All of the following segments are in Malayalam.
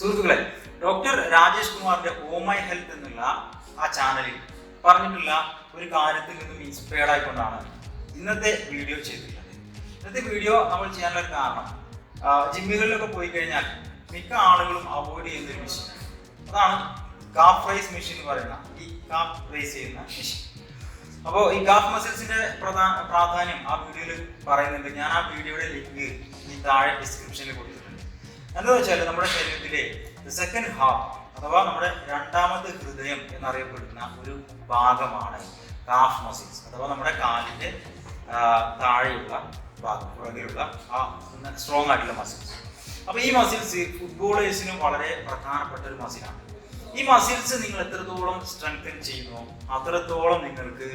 സുഹൃത്തുക്കളെ ഡോക്ടർ രാജേഷ് കുമാറിന്റെ ഓ മൈ ഹെൽത്ത് എന്നുള്ള ആ ചാനലിൽ പറഞ്ഞിട്ടുള്ള ഒരു കാര്യത്തിൽ നിന്നും ഇൻസ്പയർഡ് ആയിക്കൊണ്ടാണ് ഇന്നത്തെ വീഡിയോ ചെയ്തിട്ടുള്ളത്. ഇന്നത്തെ വീഡിയോ നമ്മൾ ചെയ്യാനുള്ള ഒരു കാരണം ജിമ്മുകളിലൊക്കെ പോയി കഴിഞ്ഞാൽ മിക്ക ആളുകളും അവോയ്ഡ് ചെയ്യുന്ന ഒരു മെഷീൻ. അതാണ് കാഫ് റൈസ് മെഷീൻ എന്ന് പറയുന്ന ഈ കാഫ് റൈസ് ചെയ്യുന്ന മെഷീൻ. അപ്പോൾ ഈ കാഫ് മസിൽസിന്റെ പ്രധാന പ്രാധാന്യം ആ വീഡിയോയിൽ പറയുന്നുണ്ട്. ഞാൻ ആ വീഡിയോയുടെ ലിങ്ക് ഈ താഴെ ഡിസ്ക്രിപ്ഷനിൽ കൊടുത്തിട്ടുണ്ട്. എന്താ വെച്ചാൽ നമ്മുടെ ശരീരത്തിലെ സെക്കൻഡ് ഹാഫ് അഥവാ നമ്മുടെ രണ്ടാമത്തെ ഹൃദയം എന്നറിയപ്പെടുന്ന ഒരു ഭാഗമാണ് കാഫ് മസിൽസ് അഥവാ നമ്മുടെ കാലിന്റെ താഴെയുള്ള ഭാഗം പുറകിലുള്ള ആ സ്ട്രോങ് ആയിട്ടുള്ള മസിൽസ് അപ്പോൾ ഈ മസിൽസ് ഫുട്ബോളേഴ്സിനും വളരെ പ്രധാനപ്പെട്ട ഒരു മസിലാണ് ഈ മസിൽസ് നിങ്ങൾ എത്രത്തോളം സ്ട്രെങ്തൻ ചെയ്യുന്നു അത്രത്തോളം നിങ്ങൾക്ക്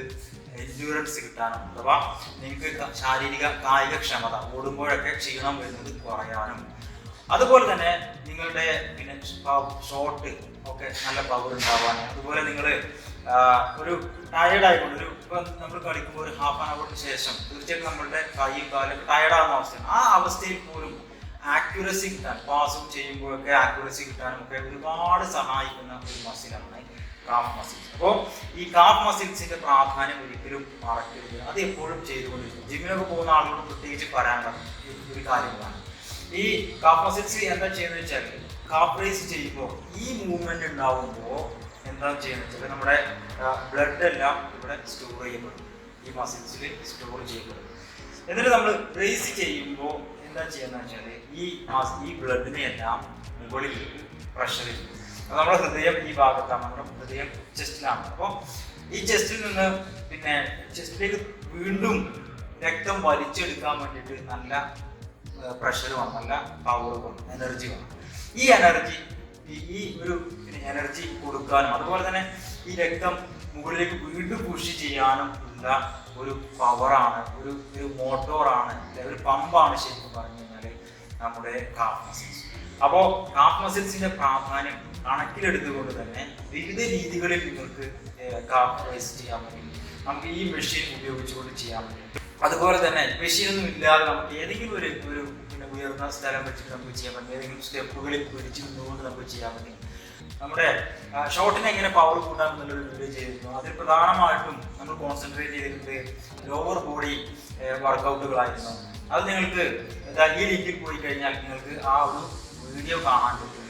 എൻഡ്യൂറൻസ് കിട്ടാനും അഥവാ നിങ്ങൾക്ക് ശാരീരിക കായിക ക്ഷമത ഓടുമ്പോഴൊക്കെ ക്ഷീണം വരുന്നത് കുറയാനും അതുപോലെ തന്നെ നിങ്ങളുടെ പിന്നെ ഷോർട്ട് ഒക്കെ നല്ല പവർ ഉണ്ടാവാൻ അതുപോലെ നിങ്ങൾ ഒരു ടയേർഡ് ആയിക്കൊണ്ട് ഒരു ഇപ്പം നമ്മൾ കളിക്കുമ്പോൾ ഒരു ഹാഫ് ആൻ അവറിന് ശേഷം തീർച്ചയായിട്ടും നമ്മളുടെ കൈയും കാലും ടയർഡ് ആവുന്ന അവസ്ഥയാണ്. ആ അവസ്ഥയിൽ പോലും ആക്യുറസി കിട്ടാൻ പാസും ചെയ്യുമ്പോഴൊക്കെ ആക്യുറസി കിട്ടാനും ഒക്കെ ഒരുപാട് സഹായിക്കുന്ന ഒരു മസിലാണ് കാഫ് മസിൽ അപ്പോൾ ഈ കാഫ് മസിൽസിന്റെ പ്രാധാന്യം ഒരിക്കലും മറക്കരുത്. അത് എപ്പോഴും ചെയ്തുകൊണ്ടിരിക്കും ജിമ്മിനൊക്കെ പോകുന്ന ആളുകളോട് പ്രത്യേകിച്ച് പറയാനുള്ള ഒരു കാര്യങ്ങളാണ്. ഈ കാഫ് എന്താ ചെയ്യുന്നത് വെച്ചാൽ കാപ്പറൈസ് ചെയ്യുമ്പോൾ ഈ മൂവ്മെന്റ് ഉണ്ടാവുമ്പോൾ എന്താ ചെയ്യുന്നത് വെച്ചാൽ നമ്മുടെ ബ്ലഡ് എല്ലാം ഇവിടെ സ്റ്റോർ ചെയ്യപ്പെടും. ഈ മസിൽസിൽ സ്റ്റോർ ചെയ്യപ്പെടും. എന്നിട്ട് നമ്മൾ റേസ് ചെയ്യുമ്പോൾ എന്താ ചെയ്യുന്നത് വെച്ചാൽ ഈ ഈ ബ്ലഡിനെ എല്ലാം മുകളിലേക്ക് പ്രഷർ ചെയ്യും. നമ്മുടെ ഹൃദയം ഈ ഭാഗത്താണ് നമ്മുടെ ഹൃദയം ചെസ്റ്റിലാണ് അപ്പോൾ ഈ ചെസ്റ്റിൽ നിന്ന് പിന്നെ ചെസ്റ്റിലേക്ക് വീണ്ടും രക്തം വലിച്ചെടുക്കാൻ വേണ്ടിയിട്ട് നല്ല പ്രഷർ വേണം പവറും വേണം എനർജി ഈ എനർജി ഈ ഒരു എനർജി കൊടുക്കാനും അതുപോലെ തന്നെ ഈ രക്തം മുകളിലേക്ക് വീണ്ടും പുഷ് ചെയ്യാനും ഉള്ള ഒരു പവറാണ് ഒരു ഒരു മോട്ടോറാണ് ഒരു പമ്പാണ് ശരിക്കും പറഞ്ഞു കഴിഞ്ഞാൽ നമ്മുടെ കാഫ് മസിൽസ് അപ്പോൾ കാഫ് മസിൽസിന്റെ പ്രാധാന്യം കണക്കിലെടുത്തുകൊണ്ട് തന്നെ വിവിധ രീതികളിൽ നിങ്ങൾക്ക് കാഫ് റേസ് ചെയ്യാൻ പറ്റും. നമുക്ക് ഈ മെഷീൻ ഉപയോഗിച്ചുകൊണ്ട് ചെയ്യാൻ പറ്റും. അതുപോലെ തന്നെ മെഷീനൊന്നും ഇല്ലാതെ നമുക്ക് ഏതെങ്കിലും ഒരു ഒരു പിന്നെ ഉയർന്ന സ്ഥലം വെച്ചിട്ട് നമുക്ക് ചെയ്യാൻ പറ്റും. ഏതെങ്കിലും സ്റ്റെപ്പുകളിൽ കുരിച്ച് നിന്നുകൊണ്ട് നമുക്ക് ചെയ്യാൻ പറ്റും. നമ്മുടെ ഷോട്ടിനെ എങ്ങനെ പവർ കൂട്ടാം എന്നുള്ളൊരു വീഡിയോ ചെയ്തിരുന്നു. അതിൽ പ്രധാനമായിട്ടും നമ്മൾ കോൺസെൻട്രേറ്റ് ചെയ്തിരുന്നത് ലോവർ ബോഡി വർക്കൗട്ടുകളായിരുന്നു അത് നിങ്ങൾക്ക് ഈ ലിങ്കിൽ പോയി കഴിഞ്ഞാൽ നിങ്ങൾക്ക് ആ ഒരു വീഡിയോ കാണാൻ പറ്റും.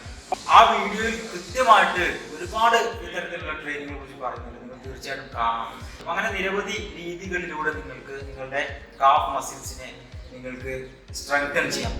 ആ വീഡിയോയിൽ കൃത്യമായിട്ട് ഒരുപാട് ഇത്തരത്തിലുള്ള ട്രെയിനിങ്ങിനെ കുറിച്ച് പറയുന്നുണ്ട്. തീർച്ചയായിട്ടും അങ്ങനെ നിരവധി രീതികളിലൂടെ നിങ്ങൾക്ക് നിങ്ങളുടെ കാഫ് മസിൽസിനെ നിങ്ങൾക്ക് സ്ട്രെങ്തൻ ചെയ്യാം.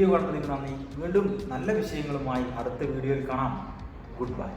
വീഡിയോ കണ്ടതിന് നന്ദി. വീണ്ടും നല്ല വിഷയങ്ങളുമായി അടുത്ത വീഡിയോയിൽ കാണാം. Good bye